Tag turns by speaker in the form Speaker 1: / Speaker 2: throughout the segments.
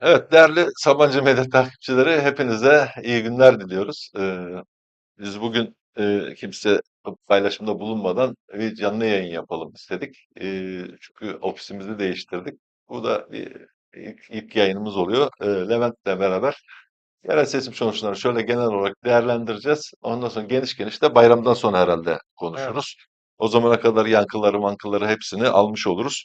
Speaker 1: Evet, değerli Sabancı Medya takipçileri, hepinize iyi günler diliyoruz. Ee, biz bugün e, kimse paylaşımda bulunmadan bir canlı yayın yapalım istedik. Ee, çünkü ofisimizi değiştirdik. Bu da bir ilk, ilk yayınımız oluyor. Ee, Levent'le beraber yerel seçim sonuçlarını şöyle genel olarak değerlendireceğiz. Ondan sonra geniş geniş de bayramdan sonra herhalde
Speaker 2: Evet.
Speaker 1: konuşuruz. O zamana kadar yankıları mankıları hepsini almış oluruz.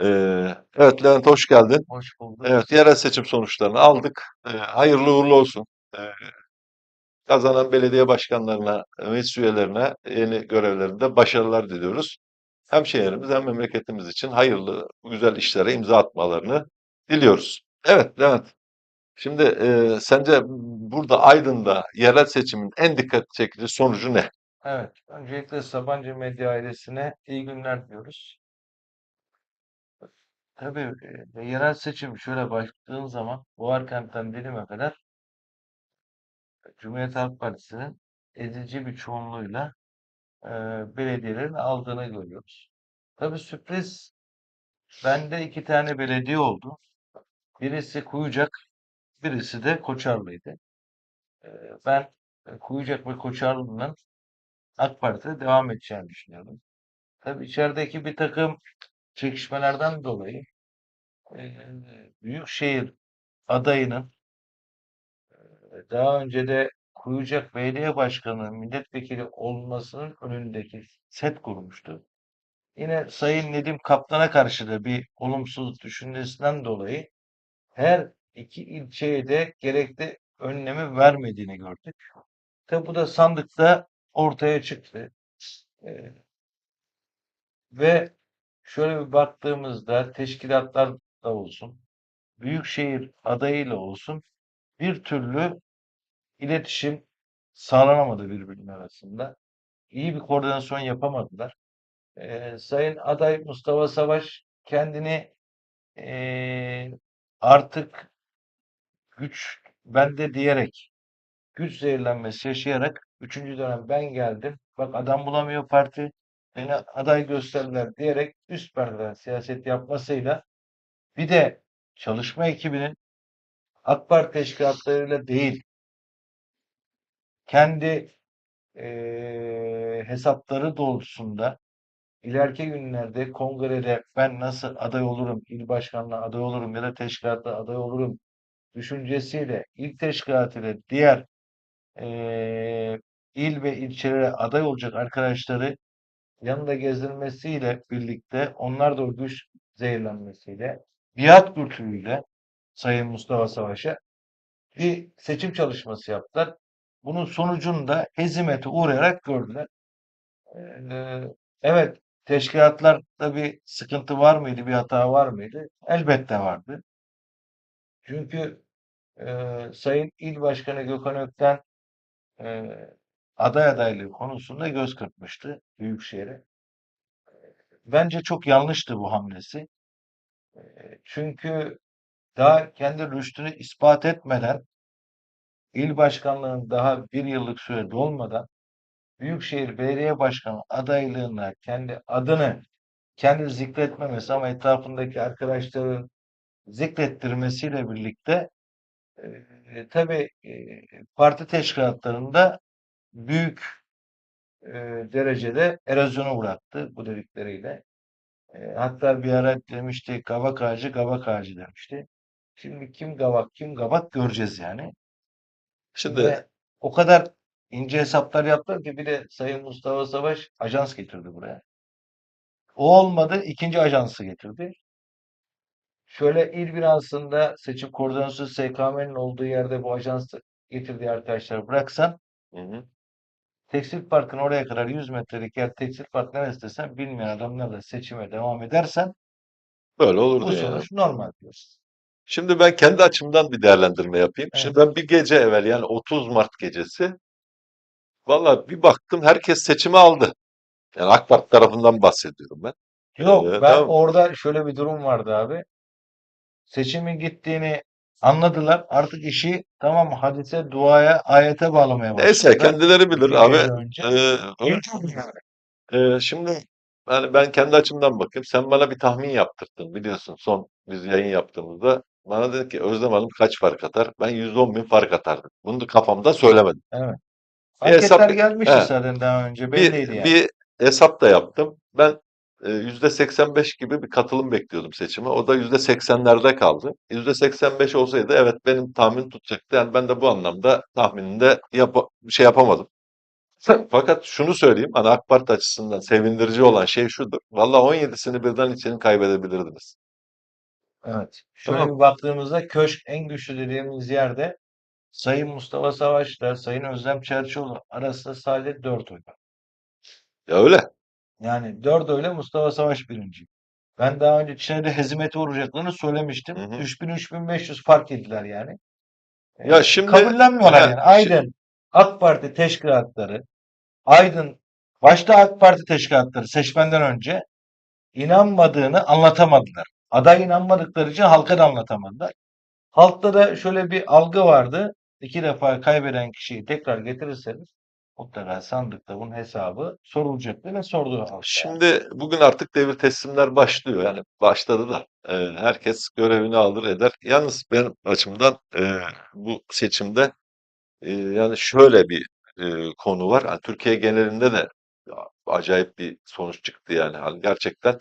Speaker 1: Ee, evet Levent hoş geldin.
Speaker 2: Hoş bulduk.
Speaker 1: Evet, yerel seçim sonuçlarını aldık. Ee, hayırlı uğurlu olsun. Ee, kazanan belediye başkanlarına, meclis üyelerine yeni görevlerinde başarılar diliyoruz. Hem şehrimiz hem memleketimiz için hayırlı, güzel işlere imza atmalarını diliyoruz. Evet, Levent. Şimdi e, sence burada Aydın'da yerel seçimin en dikkat çekici sonucu ne?
Speaker 2: Evet. Öncelikle Sabancı Medya ailesine iyi günler diyoruz. Tabii e, yerel seçim şöyle baktığın zaman Boğarkent'ten Dilim'e kadar Cumhuriyet Halk Partisi'nin ezici bir çoğunluğuyla e, belediyelerin aldığını görüyoruz. Tabii sürpriz bende iki tane belediye oldu. Birisi Kuyucak, birisi de Koçarlı'ydı. E, ben e, Kuyucak ve Koçarlı'nın AK Parti'de devam edeceğini düşünüyorum. Tabii içerideki bir takım çekişmelerden dolayı eee büyükşehir adayının daha önce de Kuyucak Belediye Başkanı milletvekili olmasının önündeki set kurmuştu. Yine Sayın Nedim Kaplan'a karşı da bir olumsuz düşüncesinden dolayı her iki ilçeye de gerekli önlemi vermediğini gördük. Tabi bu da sandıkta ortaya çıktı. Eee, ve şöyle bir baktığımızda teşkilatlar da olsun, büyükşehir adayıyla olsun bir türlü iletişim sağlanamadı birbirinin arasında. İyi bir koordinasyon yapamadılar. Eee, Sayın aday Mustafa Savaş kendini eee, artık güç bende diyerek güç zehirlenmesi yaşayarak üçüncü dönem ben geldim. Bak adam bulamıyor parti. Beni aday gösterdiler diyerek üst perdeden siyaset yapmasıyla bir de çalışma ekibinin AK Parti teşkilatlarıyla değil kendi eee, hesapları doğrultusunda ileriki günlerde kongrede ben nasıl aday olurum, il başkanlığı aday olurum ya da teşkilatta aday olurum düşüncesiyle il teşkilatıyla diğer eee, il ve ilçelere aday olacak arkadaşları yanında gezdirmesiyle birlikte onlar da o güç zehirlenmesiyle biat kültürüyle Sayın Mustafa Savaş'a bir seçim çalışması yaptılar. Bunun sonucunda hezimete uğrayarak gördüler. Ee, evet teşkilatlarda bir sıkıntı var mıydı, bir hata var mıydı? Elbette vardı. Çünkü e, Sayın İl Başkanı Gökhan Ökten e, aday adaylığı konusunda göz kırpmıştı Büyükşehir'e. Bence çok yanlıştı bu hamlesi. Çünkü daha kendi rüştünü ispat etmeden il başkanlığının daha bir yıllık süre dolmadan Büyükşehir Belediye Başkanı adaylığına kendi adını kendi zikretmemesi ama etrafındaki arkadaşların zikrettirmesiyle birlikte e, tabii e, parti teşkilatlarında büyük e, derecede erozyona uğrattı bu dedikleriyle. E, hatta bir ara demişti gavak ağacı gavak ağacı demişti. Şimdi kim gavak kim gavak göreceğiz yani.
Speaker 1: Şimdi
Speaker 2: Ve o kadar ince hesaplar yaptılar ki bir de Sayın Mustafa Savaş ajans getirdi buraya. O olmadı, ikinci ajansı getirdi. Şöyle il binasında seçim koordinasyonu SKM'nin olduğu yerde bu ajansı getirdiği arkadaşlar bıraksan
Speaker 1: hı hı.
Speaker 2: Tekstil Park'ın oraya kadar 100 metrelik yer Tekstil Park neresi desen bilmeyen adamlarla seçime devam edersen
Speaker 1: böyle
Speaker 2: bu
Speaker 1: olurdu yani.
Speaker 2: sonuç normal diyorsun.
Speaker 1: Şimdi ben kendi açımdan bir değerlendirme yapayım.
Speaker 2: Evet.
Speaker 1: Şimdi ben bir gece evvel yani 30 Mart gecesi valla bir baktım herkes seçimi aldı. Yani AK Parti tarafından bahsediyorum ben.
Speaker 2: Yok
Speaker 1: Ee,
Speaker 2: ben
Speaker 1: tamam.
Speaker 2: orada şöyle bir durum vardı abi. Seçimin gittiğini anladılar. Artık işi tamam hadise, duaya, ayete bağlamaya
Speaker 1: Neyse
Speaker 2: başladılar.
Speaker 1: kendileri bilir
Speaker 2: Bir
Speaker 1: abi.
Speaker 2: önce.
Speaker 1: Ee, e, şimdi yani ben kendi açımdan bakayım. Sen bana bir tahmin yaptırdın biliyorsun son biz yayın yaptığımızda. Bana dedi ki Özlem Hanım kaç fark atar? Ben 110 bin fark atardım. Bunu da kafamda söylemedim.
Speaker 2: Evet.
Speaker 1: Bir hesap,
Speaker 2: Anketler gelmişti
Speaker 1: he,
Speaker 2: zaten daha önce
Speaker 1: bir,
Speaker 2: belliydi yani.
Speaker 1: bir hesap da yaptım. Ben %85 gibi bir katılım bekliyordum seçime. O da %80'lerde kaldı. %85 olsaydı evet benim tahmin tutacaktı. Yani ben de bu anlamda tahmininde bir şey yapamadım. Fakat şunu söyleyeyim, hani AK Parti açısından sevindirici olan şey şudur. Valla 17'sini birden için kaybedebilirdiniz.
Speaker 2: Evet. Şöyle
Speaker 1: Tamam.
Speaker 2: bir baktığımızda köşk en güçlü dediğimiz yerde Sayın Mustafa Savaş'la Sayın Özlem Çerçioğlu arasında sadece 4 oy var.
Speaker 1: Ya öyle.
Speaker 2: Yani 4 oyla Mustafa Savaş birinci. Ben daha önce Çin'e de hezimete uğrayacaklarını söylemiştim.
Speaker 1: Hı hı.
Speaker 2: 3000-3500 fark ettiler yani.
Speaker 1: Ya
Speaker 2: Ee,
Speaker 1: şimdi
Speaker 2: kabullenmiyorlar yani.
Speaker 1: şi-
Speaker 2: Aydın AK Parti teşkilatları Aydın başta AK Parti teşkilatları seçmenden önce inanmadığını anlatamadılar. Aday inanmadıkları için halka da anlatamadılar. Halkta da şöyle bir algı vardı. İki defa kaybeden kişiyi tekrar getirirseniz mutlaka sandıkta bunun hesabı sorulacaktı ve sordu halk yani.
Speaker 1: Şimdi bugün artık devir teslimler başlıyor. Yani başladı da e, herkes görevini alır eder. Yalnız benim açımdan e, bu seçimde e, yani şöyle bir e, konu var. Yani Türkiye genelinde de acayip bir sonuç çıktı yani. Hani gerçekten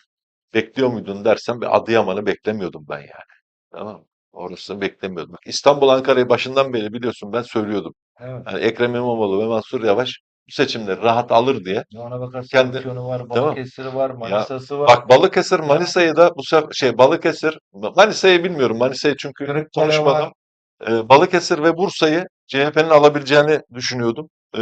Speaker 1: bekliyor muydun dersen bir Adıyaman'ı beklemiyordum ben yani. Tamam mı? Orasını beklemiyordum. İstanbul, Ankara'yı başından beri biliyorsun ben söylüyordum.
Speaker 2: Evet.
Speaker 1: Yani Ekrem İmamoğlu ve Mansur Yavaş bu seçimleri rahat alır diye.
Speaker 2: Ya Ona bakarsan
Speaker 1: Kendi
Speaker 2: Afyon'u var,
Speaker 1: tamam.
Speaker 2: Balıkesir'i var, Manisa'sı var.
Speaker 1: bak Balıkesir, Manisa'yı da bu sefer şey Balıkesir, Manisa'yı bilmiyorum. Manisa'yı çünkü
Speaker 2: Kırıkkale
Speaker 1: konuşmadım. Ee, Balıkesir ve Bursa'yı CHP'nin alabileceğini düşünüyordum. Ee,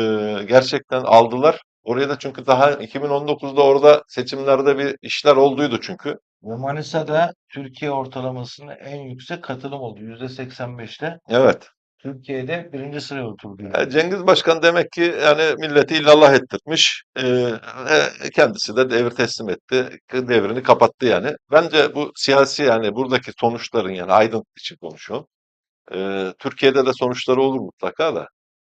Speaker 1: gerçekten aldılar. Oraya da çünkü daha 2019'da orada seçimlerde bir işler olduydu çünkü.
Speaker 2: Ve Manisa'da Türkiye ortalamasının en yüksek katılım oldu. %85'te.
Speaker 1: Evet.
Speaker 2: Türkiye'de birinci sıraya oturdu
Speaker 1: Ya
Speaker 2: yani.
Speaker 1: Cengiz Başkan demek ki yani milleti illallah ettirmiş. Ee, e, kendisi de devir teslim etti. Devrini kapattı yani. Bence bu siyasi yani buradaki sonuçların yani Aydın için konuşuyorum. Ee, Türkiye'de de sonuçları olur mutlaka da.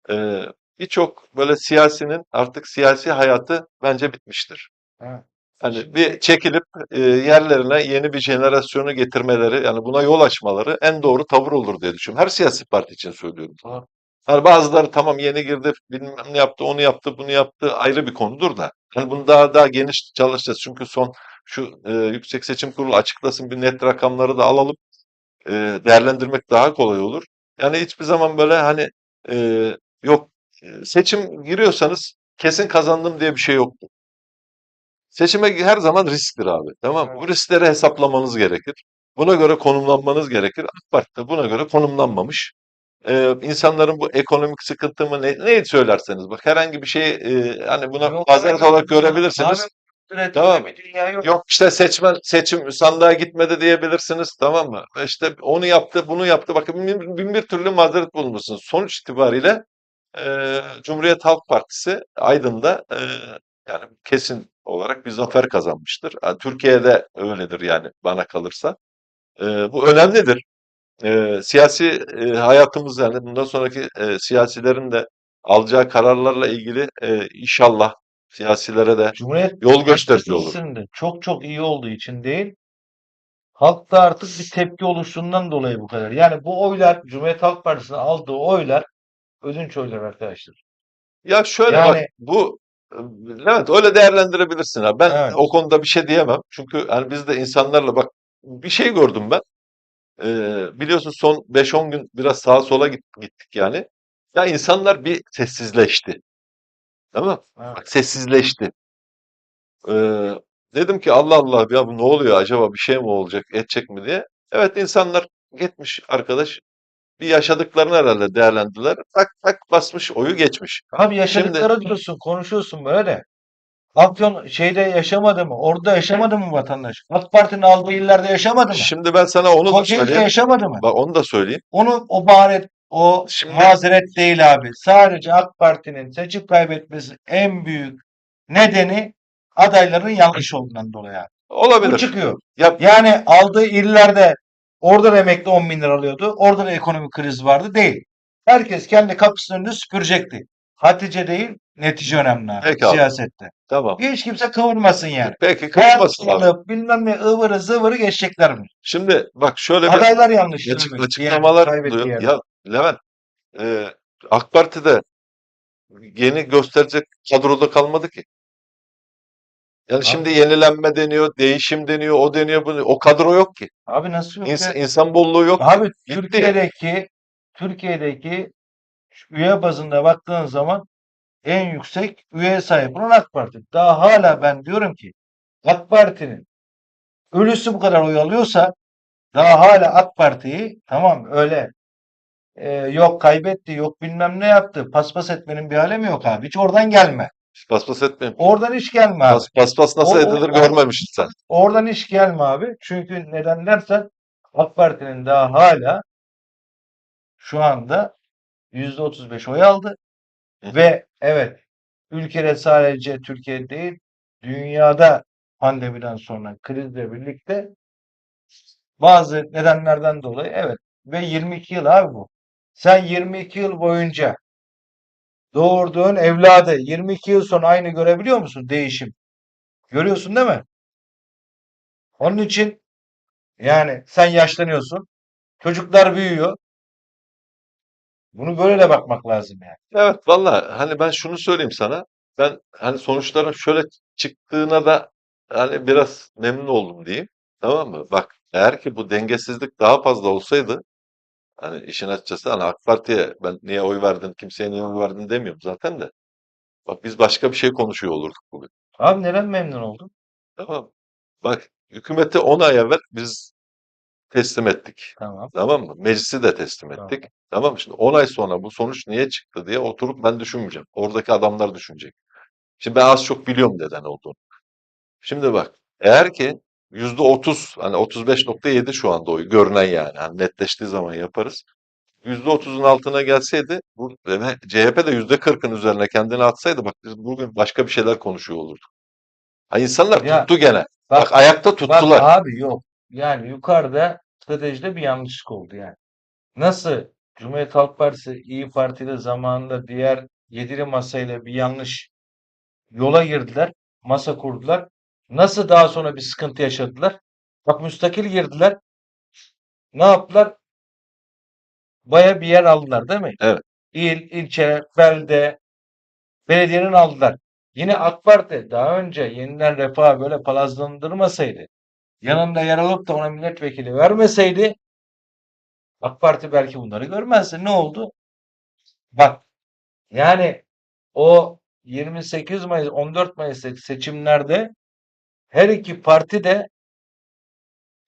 Speaker 1: Ee, birçok böyle siyasinin artık siyasi hayatı bence bitmiştir.
Speaker 2: Evet.
Speaker 1: Hani bir çekilip e, yerlerine yeni bir jenerasyonu getirmeleri yani buna yol açmaları en doğru tavır olur diye düşünüyorum. Her siyasi parti için söylüyorum.
Speaker 2: Doğru.
Speaker 1: Hani bazıları tamam yeni girdi, bilmem ne yaptı, onu yaptı, bunu yaptı ayrı bir konudur da. Hani bunu daha daha geniş çalışacağız. Çünkü son şu e, Yüksek Seçim Kurulu açıklasın bir net rakamları da alalım. E, değerlendirmek daha kolay olur. Yani hiçbir zaman böyle hani e, yok e, seçim giriyorsanız kesin kazandım diye bir şey yoktur. Seçime her zaman risktir abi. Tamam?
Speaker 2: Evet.
Speaker 1: Bu riskleri hesaplamanız gerekir. Buna göre konumlanmanız gerekir. AK Parti de buna göre konumlanmamış. Ee, insanların bu ekonomik sıkıntı mı ne, neyi söylerseniz bak herhangi bir şey e, hani buna
Speaker 2: Yok
Speaker 1: mazeret olarak görebilirsiniz. Tamam.
Speaker 2: dünya yok.
Speaker 1: Yok işte seçmen seçim sandığa gitmedi diyebilirsiniz tamam mı? İşte onu yaptı bunu yaptı bakın bin, bin bir türlü mazeret bulunursunuz. Sonuç itibariyle e, Cumhuriyet Halk Partisi Aydın'da e, yani kesin olarak bir zafer kazanmıştır. Yani Türkiye'de öyledir yani bana kalırsa. E, bu önemlidir. E, siyasi e, hayatımız yani bundan sonraki e, siyasilerin de alacağı kararlarla ilgili e, inşallah siyasilere de
Speaker 2: Cumhuriyet
Speaker 1: yol gösterici olur.
Speaker 2: De çok çok iyi olduğu için değil, halkta artık bir tepki oluştuğundan dolayı bu kadar. Yani bu oylar, Cumhuriyet Halk Partisi'nin aldığı oylar ödünç oylar arkadaşlar.
Speaker 1: Ya şöyle bak
Speaker 2: Yani
Speaker 1: bu e, Levent öyle değerlendirebilirsin abi. Ben
Speaker 2: evet.
Speaker 1: o konuda bir şey diyemem. Çünkü hani biz de insanlarla bak bir şey gördüm ben. Ee, biliyorsun son 5-10 gün biraz sağa sola git- gittik yani. Ya insanlar bir sessizleşti. Tamam mı?
Speaker 2: Evet.
Speaker 1: Bak sessizleşti. Ee, dedim ki Allah Allah ya bu ne oluyor acaba bir şey mi olacak edecek mi diye. Evet insanlar gitmiş arkadaş bir yaşadıklarını herhalde değerlendirdiler. Tak tak basmış oyu geçmiş.
Speaker 2: Abi
Speaker 1: Şimdi
Speaker 2: yaşadıkları diyorsun, konuşuyorsun böyle de. Afyon şeyde yaşamadı mı? Orada yaşamadı mı vatandaş? AK Parti'nin aldığı illerde yaşamadı mı?
Speaker 1: şimdi ben sana onu da
Speaker 2: Kocaeli'de
Speaker 1: söyleyeyim.
Speaker 2: yaşamadı mı?
Speaker 1: Bak onu da söyleyeyim.
Speaker 2: Onu o bahanet, o
Speaker 1: Şimdi
Speaker 2: mazeret değil abi. Sadece AK Parti'nin seçim kaybetmesi en büyük nedeni adayların yanlış olduğundan dolayı abi. Bu
Speaker 1: olabilir.
Speaker 2: çıkıyor.
Speaker 1: Ya
Speaker 2: Yani aldığı illerde orada da emekli 10 bin lira alıyordu. Orada da ekonomik kriz vardı değil. Herkes kendi kapısının önünü süpürecekti. Hatice değil, netice önemli abi,
Speaker 1: Peki abi.
Speaker 2: siyasette.
Speaker 1: Tamam.
Speaker 2: Hiç kimse kıvırmasın yani.
Speaker 1: Peki kızmasın abi.
Speaker 2: pahalı, bilmem ne ıvırı zıvırı geçecekler mi?
Speaker 1: Şimdi bak şöyle bir
Speaker 2: Adaylar yanlış.
Speaker 1: açık, açıklamalar
Speaker 2: Diğer kaybettiği yerde.
Speaker 1: Ya Levent e, AK Parti'de yeni gösterecek kadroda kalmadı ki. Yani
Speaker 2: Abi-
Speaker 1: şimdi yenilenme deniyor, değişim deniyor, o deniyor, bu deniyor. O kadro yok ki.
Speaker 2: Abi nasıl yok
Speaker 1: İns-
Speaker 2: ya?
Speaker 1: insan bolluğu yok.
Speaker 2: Abi
Speaker 1: Gitti.
Speaker 2: Türkiye'deki Türkiye'deki üye bazında baktığın zaman en yüksek üye sahip olan AK Parti. Daha hala ben diyorum ki AK Parti'nin ölüsü bu kadar oy alıyorsa daha hala AK Parti'yi tamam öyle e, yok kaybetti yok bilmem ne yaptı paspas etmenin bir alemi yok abi. Hiç oradan gelme.
Speaker 1: Paspas etmeyin.
Speaker 2: Oradan hiç gelme abi.
Speaker 1: Pas, paspas nasıl
Speaker 2: O- o-
Speaker 1: edilir
Speaker 2: o-
Speaker 1: görmemişsin sen.
Speaker 2: Oradan hiç gelme abi. Çünkü neden dersen AK Parti'nin daha hala şu anda %35 oy aldı.
Speaker 1: Hı.
Speaker 2: Ve evet ülkede sadece Türkiye değil dünyada pandemiden sonra krizle birlikte bazı nedenlerden dolayı evet ve 22 yıl abi bu. Sen 22 yıl boyunca doğurduğun evladı 22 yıl sonra aynı görebiliyor musun değişim? Görüyorsun değil mi? Onun için yani sen yaşlanıyorsun. Çocuklar büyüyor. Bunu böyle de bakmak lazım yani.
Speaker 1: Evet valla hani ben şunu söyleyeyim sana. Ben hani sonuçların şöyle çıktığına da hani biraz memnun oldum diyeyim. Tamam mı? Bak eğer ki bu dengesizlik daha fazla olsaydı hani işin açıkçası hani AK Parti'ye ben niye oy verdin, kimseye niye oy verdin demiyorum zaten de. Bak biz başka bir şey konuşuyor olurduk bugün.
Speaker 2: Abi neden memnun oldun?
Speaker 1: Tamam. Bak hükümeti 10 ay evvel biz teslim ettik.
Speaker 2: Tamam.
Speaker 1: Tamam mı? Meclisi de teslim
Speaker 2: Tamam.
Speaker 1: ettik. Tamam mı? Şimdi 10 ay sonra bu sonuç niye çıktı diye oturup ben düşünmeyeceğim. Oradaki adamlar düşünecek. Şimdi ben az çok biliyorum neden olduğunu. Şimdi bak eğer ki %30 hani 35.7 şu anda oy görünen yani hani netleştiği zaman yaparız. %30'un altına gelseydi bu ve CHP de %40'ın üzerine kendini atsaydı bak biz bugün başka bir şeyler konuşuyor olurduk. Ha insanlar
Speaker 2: Ya,
Speaker 1: tuttu gene.
Speaker 2: Bak,
Speaker 1: Bak ayakta
Speaker 2: bak
Speaker 1: tuttular.
Speaker 2: abi yok. Yani yukarıda stratejide bir yanlışlık oldu yani. Nasıl Cumhuriyet Halk Partisi İyi Parti'de zamanında diğer yedili masayla bir yanlış yola girdiler. Masa kurdular. Nasıl daha sonra bir sıkıntı yaşadılar? Bak müstakil girdiler. Ne yaptılar? Baya bir yer aldılar değil mi?
Speaker 1: Evet.
Speaker 2: İl, ilçe, belde, belediyenin aldılar. Yine AK Parti daha önce yeniden refah böyle palazlandırmasaydı, yanında yer alıp da ona milletvekili vermeseydi, AK Parti belki bunları görmezdi. Ne oldu? Bak, yani o 28 Mayıs, 14 Mayıs'taki seçimlerde her iki parti de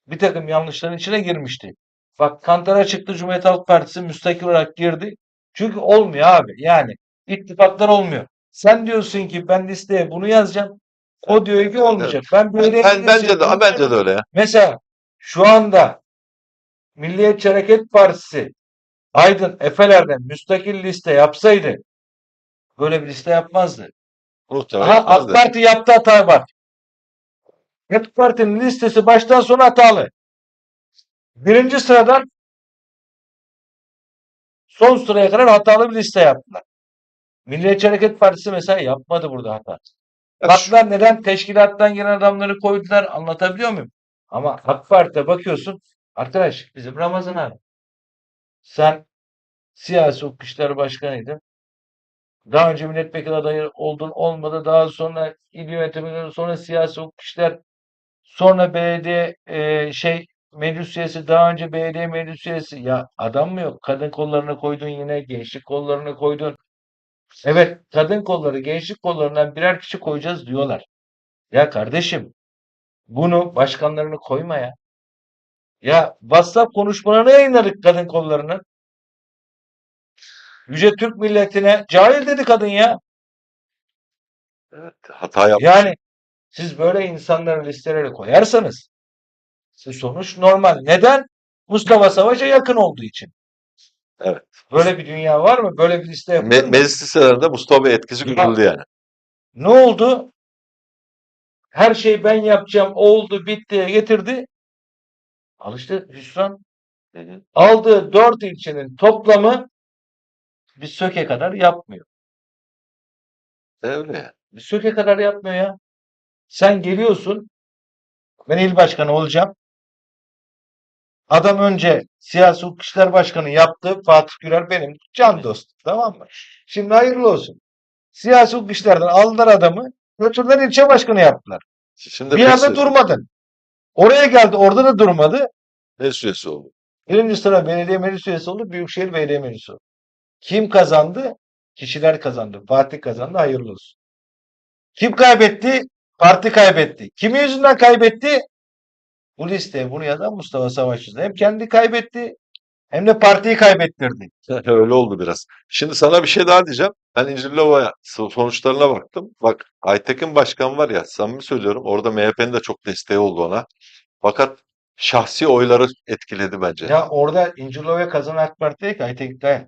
Speaker 2: bir takım yanlışların içine girmişti. Bak Kantara çıktı Cumhuriyet Halk Partisi müstakil olarak girdi. Çünkü olmuyor abi. Yani ittifaklar olmuyor. Sen diyorsun ki ben listeye bunu yazacağım. O diyor ki olmayacak. Ben belediye
Speaker 1: Ben, bence de bence de öyle ya.
Speaker 2: Mesela şu anda Milliyetçi Hareket Partisi Aydın Efeler'den müstakil liste yapsaydı böyle bir liste yapmazdı.
Speaker 1: Muhtemelen
Speaker 2: Aha AK. Parti yaptı hata var. AK Parti'nin listesi baştan sona hatalı. Birinci sıradan son sıraya kadar hatalı bir liste yaptılar. Milliyetçi Hareket Partisi mesela yapmadı burada hata. Baktılar neden teşkilattan gelen adamları koydular anlatabiliyor muyum? Ama AK Parti'ye bakıyorsun arkadaş bizim Ramazan abi. Sen siyasi hukuk işleri başkanıydın. Daha önce milletvekili adayı oldun olmadı. Daha sonra il yönetimi sonra siyasi hukuk işler sonra belediye e, şey meclis üyesi daha önce belediye meclis üyesi ya adam mı yok? Kadın kollarına koydun yine gençlik kollarına koydun. Evet kadın kolları gençlik kollarından birer kişi koyacağız diyorlar. Ya kardeşim bunu başkanlarını koyma ya. Ya WhatsApp konuşmalarını yayınladık kadın kollarını. Yüce Türk milletine cahil dedi kadın ya.
Speaker 1: Evet, hata yapmış.
Speaker 2: Yani siz böyle insanları listelere koyarsanız sonuç normal. Neden? Mustafa Savaş'a yakın olduğu için.
Speaker 1: Evet.
Speaker 2: Böyle bir dünya var mı? Böyle bir liste yapılır
Speaker 1: Me-
Speaker 2: mı?
Speaker 1: meclis listelerinde Mustafa Bey etkisi görüldü yani.
Speaker 2: Ne oldu? Her şey ben yapacağım. Oldu, bitti, getirdi. Al işte hüsran. Aldığı dört ilçenin toplamı bir söke kadar yapmıyor.
Speaker 1: Öyle.
Speaker 2: Bir söke kadar yapmıyor ya. Sen geliyorsun. Ben il başkanı olacağım. Adam önce siyasi hukuk işler başkanı yaptı. Fatih Gürer benim can dostum. Tamam mı? Şimdi hayırlı olsun. Siyasi hukuk işlerden aldılar adamı. Götürdüler ilçe başkanı yaptılar.
Speaker 1: Şimdi
Speaker 2: Bir anda durmadın. Oraya geldi. Orada da durmadı.
Speaker 1: ne süresi oldu?
Speaker 2: Birinci sıra belediye meclis üyesi oldu. Büyükşehir belediye meclisi oldu. Kim kazandı? Kişiler kazandı. Parti kazandı. Hayırlı olsun. Kim kaybetti? Parti kaybetti. Kimin yüzünden kaybetti? Bu listeye bunu yazan Mustafa Savaş yüzünden. Hem kendi kaybetti hem de partiyi kaybettirdi.
Speaker 1: Öyle oldu biraz. Şimdi sana bir şey daha diyeceğim. Ben İncirlova'ya so- sonuçlarına baktım. Bak Aytekin Başkan var ya samimi söylüyorum orada MHP'nin de çok desteği oldu ona. Fakat şahsi oyları etkiledi bence.
Speaker 2: Ya orada İncirlova'ya kazanan AK Parti değil ki Aytekin Kaya.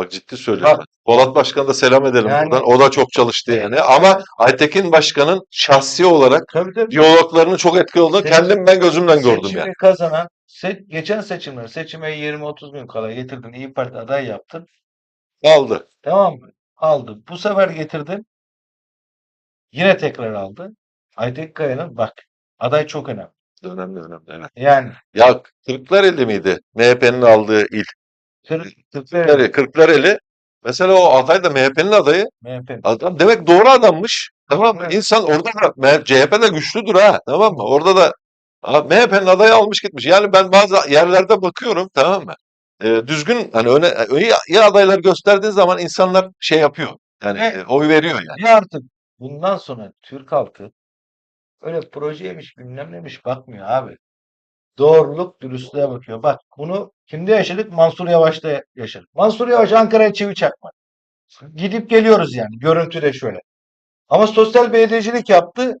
Speaker 1: Bak ciddi söylüyorum.
Speaker 2: Bak.
Speaker 1: Polat Başkan'a da selam edelim
Speaker 2: Yani-
Speaker 1: buradan. O da çok çalıştı yani. Ama Aytekin Başkan'ın şahsi olarak
Speaker 2: Tabii tabii.
Speaker 1: diyaloglarının çok etkili olduğunu
Speaker 2: Seçim-
Speaker 1: kendim ben gözümden gördüm
Speaker 2: Seçimi
Speaker 1: yani.
Speaker 2: kazanan, se- geçen seçimler, seçime 20-30 gün kala getirdin, İyi Parti aday yaptın.
Speaker 1: Aldı.
Speaker 2: Tamam mı? Aldı. Bu sefer getirdin. Yine tekrar aldı. Aytekin Kaya'nın bak aday çok önemli.
Speaker 1: Önemli önemli. Evet.
Speaker 2: Yani
Speaker 1: Ya Kırklareli miydi? MHP'nin aldığı il.
Speaker 2: Kır-
Speaker 1: Kırklareli. Kırklareli. Mesela o aday da MHP'nin adayı.
Speaker 2: MHP.
Speaker 1: Adam demek doğru adammış. Tamam mı?
Speaker 2: Evet.
Speaker 1: İnsan orada da CHP de güçlüdür ha. Tamam mı? Orada da MHP'nin adayı almış gitmiş. Yani ben bazı yerlerde bakıyorum tamam mı? Ee, düzgün hani öne iyi, iyi adaylar gösterdiğin zaman insanlar şey yapıyor. Yani e, oy veriyor yani.
Speaker 2: Ya artık bundan sonra Türk halkı öyle projeymiş bilmem neymiş bakmıyor abi. Doğruluk, dürüstlüğe bakıyor. Bak bunu kimde yaşadık? Mansur Yavaş'ta yaşadık. Mansur Yavaş Ankara'ya çivi çakmadı. Gidip geliyoruz yani. Görüntüde şöyle. Ama sosyal belediyecilik yaptı.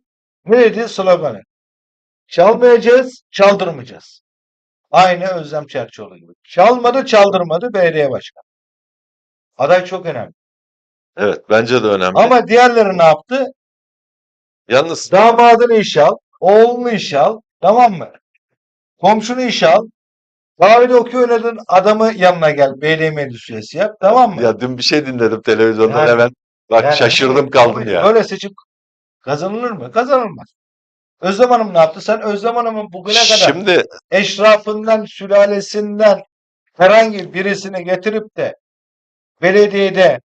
Speaker 2: Ne dedi sloganı? Çalmayacağız, çaldırmayacağız. Aynı Özlem Çerçioğlu gibi. Çalmadı, çaldırmadı belediye başkanı. Aday çok önemli.
Speaker 1: Evet bence de önemli.
Speaker 2: Ama diğerleri ne yaptı?
Speaker 1: Yalnız
Speaker 2: Damadını işe al, oğlunu işe al, tamam mı? Komşunu işe al. Kahvede okuyor oynadığın adamı yanına gel, belediye meclis üyesi yap, tamam mı?
Speaker 1: ya dün bir şey dinledim televizyonda
Speaker 2: Yani-
Speaker 1: hemen. Bak
Speaker 2: Yani
Speaker 1: şaşırdım kaldım ya.
Speaker 2: Böyle seçim kazanılır mı? Kazanılmaz. Özlem Hanım ne yaptı? Sen Özlem Hanım'ın bugüne kadar
Speaker 1: Şimdi
Speaker 2: eşrafından, sülalesinden herhangi birisini getirip de belediyede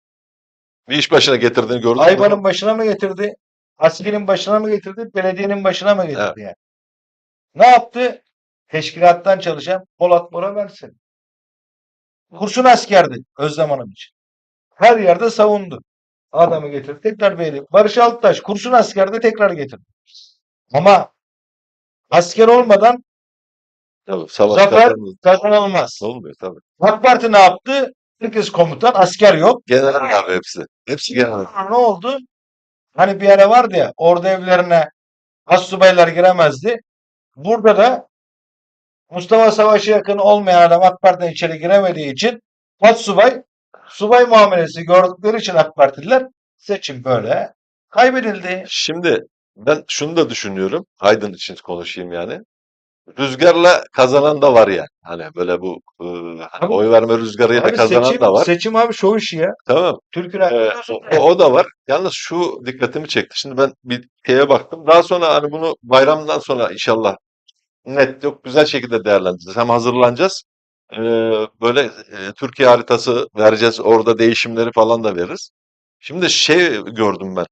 Speaker 1: bir iş başına getirdiğini gördün mü?
Speaker 2: Ayban'ın başına mı getirdi? Askerin başına mı getirdi? Belediyenin başına mı getirdi yani? Ne yaptı? Teşkilattan çalışan Polat Bora versin. Kurşun askerdi Özlem Hanım için. Her yerde savundu. Adamı getirdi. Tekrar belediye. Barış Alttaş kurşun askerde tekrar getirdi. Ama asker olmadan
Speaker 1: Tabii,
Speaker 2: zafer kazanılmaz.
Speaker 1: Olmuyor tabii.
Speaker 2: AK Parti ne yaptı? Herkes komutan, asker yok.
Speaker 1: General abi hepsi. Hepsi general.
Speaker 2: Ne oldu? Hani bir ara vardı ya, orada evlerine astsubaylar giremezdi. Burada da Mustafa Savaş'a yakın olmayan adam AK Parti'den içeri giremediği için subay, subay muamelesi gördükleri için AK Partililer seçim böyle kaybedildi.
Speaker 1: Şimdi ben şunu da düşünüyorum. Aydın için konuşayım yani. Rüzgarla kazanan da var yani. Hani böyle bu e, hani
Speaker 2: Abi-
Speaker 1: oy verme rüzgarıyla
Speaker 2: Abi
Speaker 1: kazanan
Speaker 2: seçim,
Speaker 1: da var.
Speaker 2: seçim abi şov işi ya.
Speaker 1: Tamam.
Speaker 2: Türk'ün
Speaker 1: Ee, o, o da var. Yalnız şu dikkatimi çekti. Şimdi ben bir şeye baktım. Daha sonra hani bunu bayramdan sonra inşallah net yok güzel şekilde değerlendireceğiz. Hem hazırlanacağız. Ee, böyle e, Türkiye haritası vereceğiz. Orada değişimleri falan da veririz. Şimdi şey gördüm ben.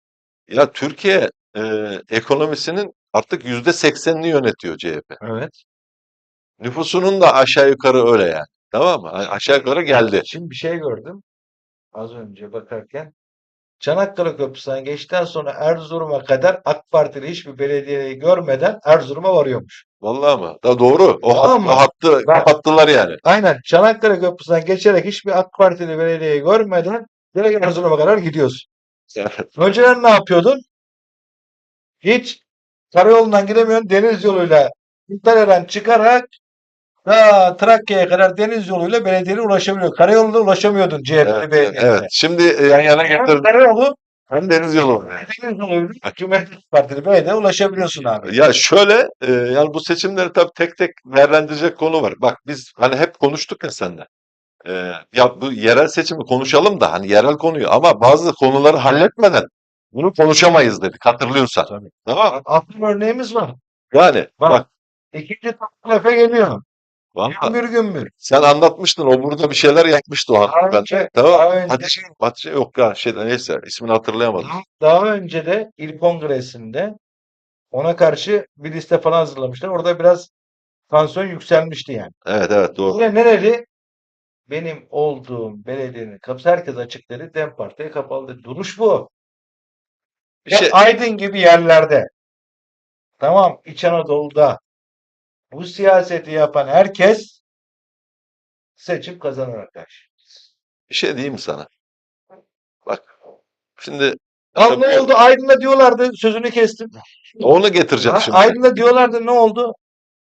Speaker 1: Ya Türkiye e, ekonomisinin artık yüzde seksenini yönetiyor CHP.
Speaker 2: Evet.
Speaker 1: Nüfusunun da aşağı yukarı öyle yani. Tamam mı? A- Aşağı yukarı geldi.
Speaker 2: Şimdi bir şey gördüm. Az önce bakarken. Çanakkale Köprüsü'nden geçtikten sonra Erzurum'a kadar AK Partili hiçbir belediyeyi görmeden Erzurum'a varıyormuş.
Speaker 1: Vallahi mı? Da doğru. O, hat-
Speaker 2: Tamam
Speaker 1: o hattı kapattılar yani.
Speaker 2: Aynen. Çanakkale Köprüsü'nden geçerek hiçbir AK Partili belediyeyi görmeden direkt Erzurum'a kadar gidiyorsun. Önceden ne yapıyordun? Hiç karayolundan gidemiyorsun. Deniz yoluyla İtalya'dan çıkarak ta Trakya'ya kadar deniz yoluyla belediyeye ulaşabiliyor. Karayoluyla ulaşamıyordun CHP'li
Speaker 1: Evet,
Speaker 2: belediyeye.
Speaker 1: evet. Şimdi e, yan yana getirdim.
Speaker 2: karayolu
Speaker 1: Hem deniz yolu.
Speaker 2: deniz yoluyla Cumhuriyet Partili belediyeye ulaşabiliyorsun abi.
Speaker 1: Ya şöyle, e, yani bu seçimleri tabii tek tek değerlendirecek konu var. Bak biz hani hep konuştuk ya seninle. Ee, ya bu yerel seçimi konuşalım da hani yerel konuyu ama bazı konuları halletmeden bunu konuşamayız dedik hatırlıyorsan.
Speaker 2: Tabii.
Speaker 1: Tamam?
Speaker 2: Aklım örneğimiz var.
Speaker 1: Yani
Speaker 2: Bak.
Speaker 1: bak
Speaker 2: İkinci toplu efe geliyor.
Speaker 1: Vallahi
Speaker 2: Gümbür gümbür.
Speaker 1: sen anlatmıştın o burada bir şeyler yakmıştı o.
Speaker 2: Daha
Speaker 1: Ben,
Speaker 2: önce-
Speaker 1: tamam.
Speaker 2: daha önce-
Speaker 1: Hatice, Hatice yok ya şey neyse ismini hatırlayamadım.
Speaker 2: Daha önce de il kongresinde ona karşı bir liste falan hazırlamışlar. Orada biraz tansiyon yükselmişti yani.
Speaker 1: Evet evet doğru.
Speaker 2: Yine nereli? Benim olduğum belediyenin kapısı herkes açık dedi. Dem Parti'ye kapalı dedi. Duruş bu.
Speaker 1: Bir şey,
Speaker 2: Aydın gibi yerlerde tamam İç Anadolu'da bu siyaseti yapan herkes seçim kazanır arkadaş.
Speaker 1: bir şey diyeyim mi sana? Bak şimdi
Speaker 2: Al ne oldu? Aydın'da diyorlardı sözünü kestim.
Speaker 1: onu getireceğim
Speaker 2: Ha,
Speaker 1: şimdi.
Speaker 2: Aydın'da diyorlardı ne oldu?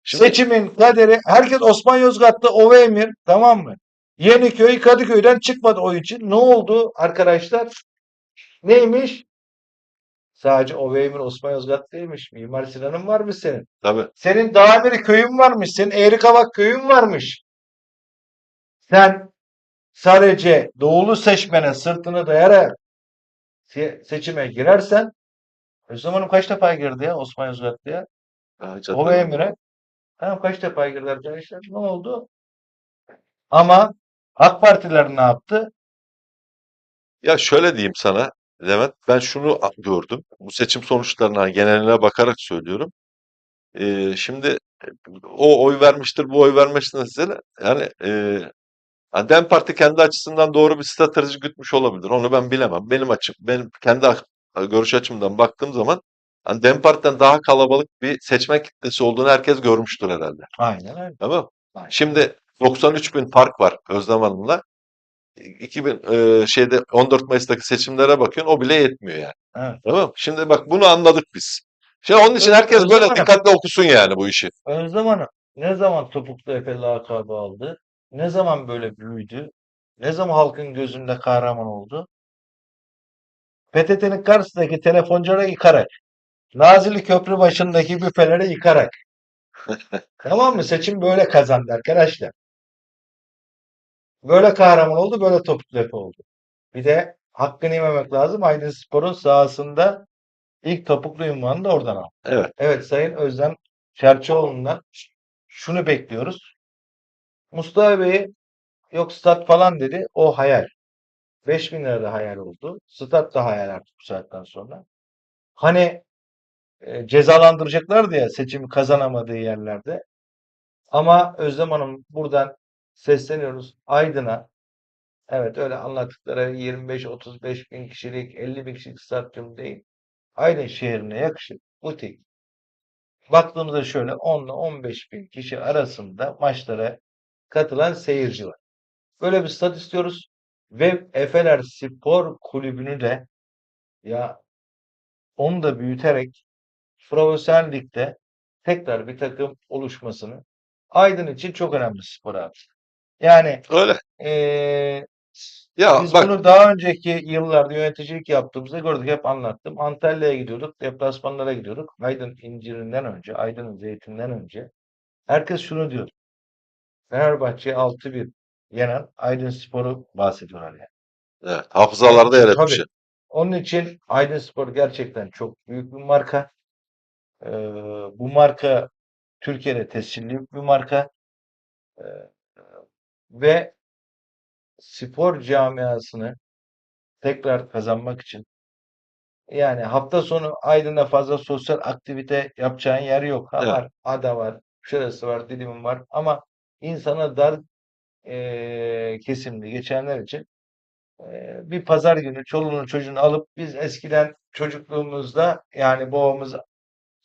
Speaker 1: Şimdi
Speaker 2: Seçimin kaderi herkes Osman Yozgat'ta Ova Emir tamam mı? Yeniköy Kadıköy'den çıkmadı o için. Ne oldu arkadaşlar? Neymiş? Sadece Ova Emir Osman Yozgat değilmiş. Mimar Sinan'ın var mı senin?
Speaker 1: tabii
Speaker 2: Senin Dağmiri köyün varmış. Senin Eğrikavak köyün varmış. Sen sadece doğulu seçmene sırtını dayayarak se- seçime girersen Özlem Hanım kaç defa girdi ya Osman
Speaker 1: hiç
Speaker 2: Ova
Speaker 1: hatırlamıyorum.
Speaker 2: Emir'e. Tamam kaç defa girdi arkadaşlar? Ne oldu? Ama AK Partiler ne yaptı?
Speaker 1: Ya şöyle diyeyim sana Levent, ben şunu gördüm. Bu seçim sonuçlarına geneline bakarak söylüyorum. Ee, şimdi o oy vermiştir, bu oy vermiştir size. Yani e, yani DEM Parti kendi açısından doğru bir strateji gütmüş olabilir. Onu ben bilemem. Benim açım, benim kendi görüş açımdan baktığım zaman hani DEM Parti'den daha kalabalık bir seçmen kitlesi olduğunu herkes görmüştür herhalde.
Speaker 2: Aynen öyle.
Speaker 1: Tamam?
Speaker 2: Aynen.
Speaker 1: Şimdi 93 bin fark var Özlem Hanım'la. 2000 e, şeyde 14 Mayıs'taki seçimlere bakıyorsun o bile yetmiyor yani.
Speaker 2: Evet.
Speaker 1: Tamam? Şimdi bak bunu anladık biz. Şimdi onun için herkes
Speaker 2: Özlem
Speaker 1: böyle
Speaker 2: Hanım.
Speaker 1: dikkatli okusun yani bu işi.
Speaker 2: Özlem Hanım ne zaman topuklu Efe lakabı aldı? Ne zaman böyle büyüdü? Ne zaman halkın gözünde kahraman oldu? PTT'nin karşısındaki telefoncuları yıkarak, Nazilli Köprü başındaki büfeleri yıkarak. tamam mı? Seçim böyle kazandı arkadaşlar. Böyle kahraman oldu, böyle topuklu Efe oldu. Bir de hakkını yememek lazım. Aydın Spor'un sahasında ilk topuklu ünvanını da oradan aldı.
Speaker 1: Evet.
Speaker 2: Evet Sayın Özlem Çerçioğlu'ndan şunu bekliyoruz. Mustafa Bey yok stat falan dedi. O hayal. 5000 lira da hayal oldu. Stat da hayal artık bu saatten sonra. Hani e, cezalandıracaklardı ya seçimi kazanamadığı yerlerde. Ama Özlem Hanım buradan sesleniyoruz Aydın'a. Evet öyle anlattıkları 25-35 bin kişilik 50 bin kişilik stadyum değil. Aydın şehrine yakışır. Butik. Baktığımızda şöyle 10 ile 15 bin kişi arasında maçlara katılan seyirci var. Böyle bir stat istiyoruz. Ve Efeler Spor Kulübü'nü de ya onu da büyüterek profesyonel ligde tekrar bir takım oluşmasını Aydın için çok önemli spor abi. Yani
Speaker 1: Öyle.
Speaker 2: eee,
Speaker 1: Ya
Speaker 2: biz
Speaker 1: bak
Speaker 2: bunu daha önceki yıllarda yöneticilik yaptığımızda gördük. Hep anlattım. Antalya'ya gidiyorduk. Deplasmanlara gidiyorduk. Aydın incirinden önce, Aydın zeytinden önce. Herkes şunu diyor. Fenerbahçe 6-1 yenen Aydın Spor'u bahsediyorlar yani.
Speaker 1: evet, hafızalarda yer etmiş.
Speaker 2: Onun için Aydın Spor gerçekten çok büyük bir marka. Ee, bu marka Türkiye'de tescilli bir marka. Ee, ve spor camiasını tekrar kazanmak için yani hafta sonu Aydın'da fazla sosyal aktivite yapacağın yer yok. Ha
Speaker 1: Evet.
Speaker 2: var, ada var, şurası var, dilimim var ama insana dar eee kesimli geçenler için eee, bir pazar günü çoluğunu çocuğunu alıp biz eskiden çocukluğumuzda yani babamız,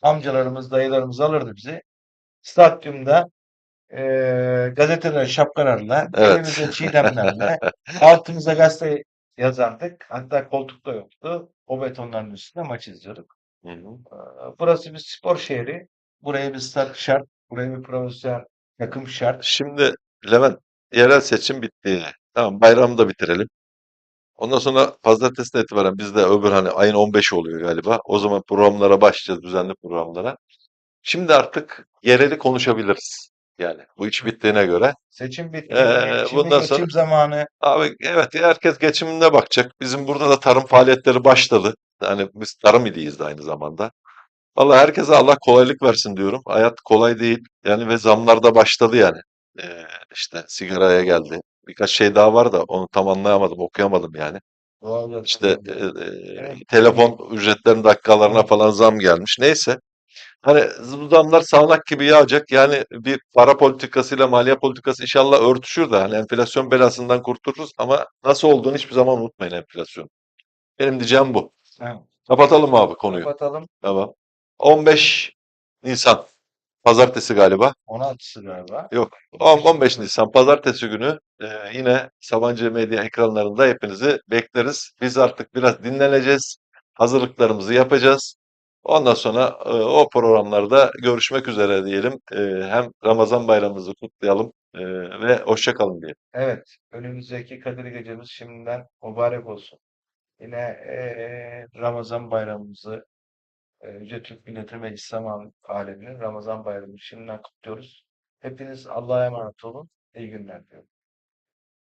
Speaker 2: amcalarımız, dayılarımız alırdı bizi. Stadyumda eee gazeteler şapkalarla,
Speaker 1: Evet.
Speaker 2: elimizde çiğdemlerle, altımıza gazete yazardık. Hatta koltuk da yoktu. O betonların üstünde maç izliyorduk.
Speaker 1: Hı hı.
Speaker 2: Eee, Burası bir spor şehri. Buraya bir stat şart. Buraya bir profesyonel takım şart.
Speaker 1: Şimdi Levent yerel seçim bitti. Tamam bayramı da bitirelim. Ondan sonra pazartesinden itibaren bizde öbür hani ayın 15 oluyor galiba. O zaman programlara başlayacağız düzenli programlara. Şimdi artık yereli konuşabiliriz. Yani bu iş bittiğine göre.
Speaker 2: Seçim bitti.
Speaker 1: Ee,
Speaker 2: Şimdi
Speaker 1: bundan
Speaker 2: geçim
Speaker 1: sonra-
Speaker 2: zamanı.
Speaker 1: Abi evet herkes geçimine bakacak. Bizim burada da tarım faaliyetleri başladı. Yani biz tarım iliyiz de aynı zamanda. Vallahi herkese Allah kolaylık versin diyorum. Hayat kolay değil. Yani ve zamlar da başladı yani. Ee, işte sigaraya geldi. Birkaç şey daha var da onu tam anlayamadım, okuyamadım yani.
Speaker 2: Doğalgaz
Speaker 1: İşte e, e,
Speaker 2: Evet.
Speaker 1: telefon ücretlerinin dakikalarına falan zam gelmiş. Neyse. Hani bu zamlar sağanak gibi yağacak. Yani bir para politikasıyla maliye politikası inşallah örtüşür de hani enflasyon belasından kurtuluruz ama nasıl olduğunu hiçbir zaman unutmayın enflasyon. Benim diyeceğim bu.
Speaker 2: Evet.
Speaker 1: Kapatalım abi konuyu.
Speaker 2: Kapatalım.
Speaker 1: Tamam. 15 Nisan pazartesi galiba.
Speaker 2: 16'sı galiba.
Speaker 1: Yok. 10 15 Nisan pazartesi günü e, yine Sabancı Medya ekranlarında hepinizi bekleriz. Biz artık biraz dinleneceğiz. Hazırlıklarımızı yapacağız. Ondan sonra e, o programlarda görüşmek üzere diyelim. E, hem Ramazan bayramımızı kutlayalım e, ve hoşça kalın diyelim.
Speaker 2: Evet. Önümüzdeki Kadir Gecemiz şimdiden mübarek olsun. Yine eee, Ramazan bayramımızı eee, Yüce Türk Milleti ve İslam aleminin Ramazan bayramını şimdiden kutluyoruz. Hepiniz Allah'a emanet olun. İyi günler diliyorum.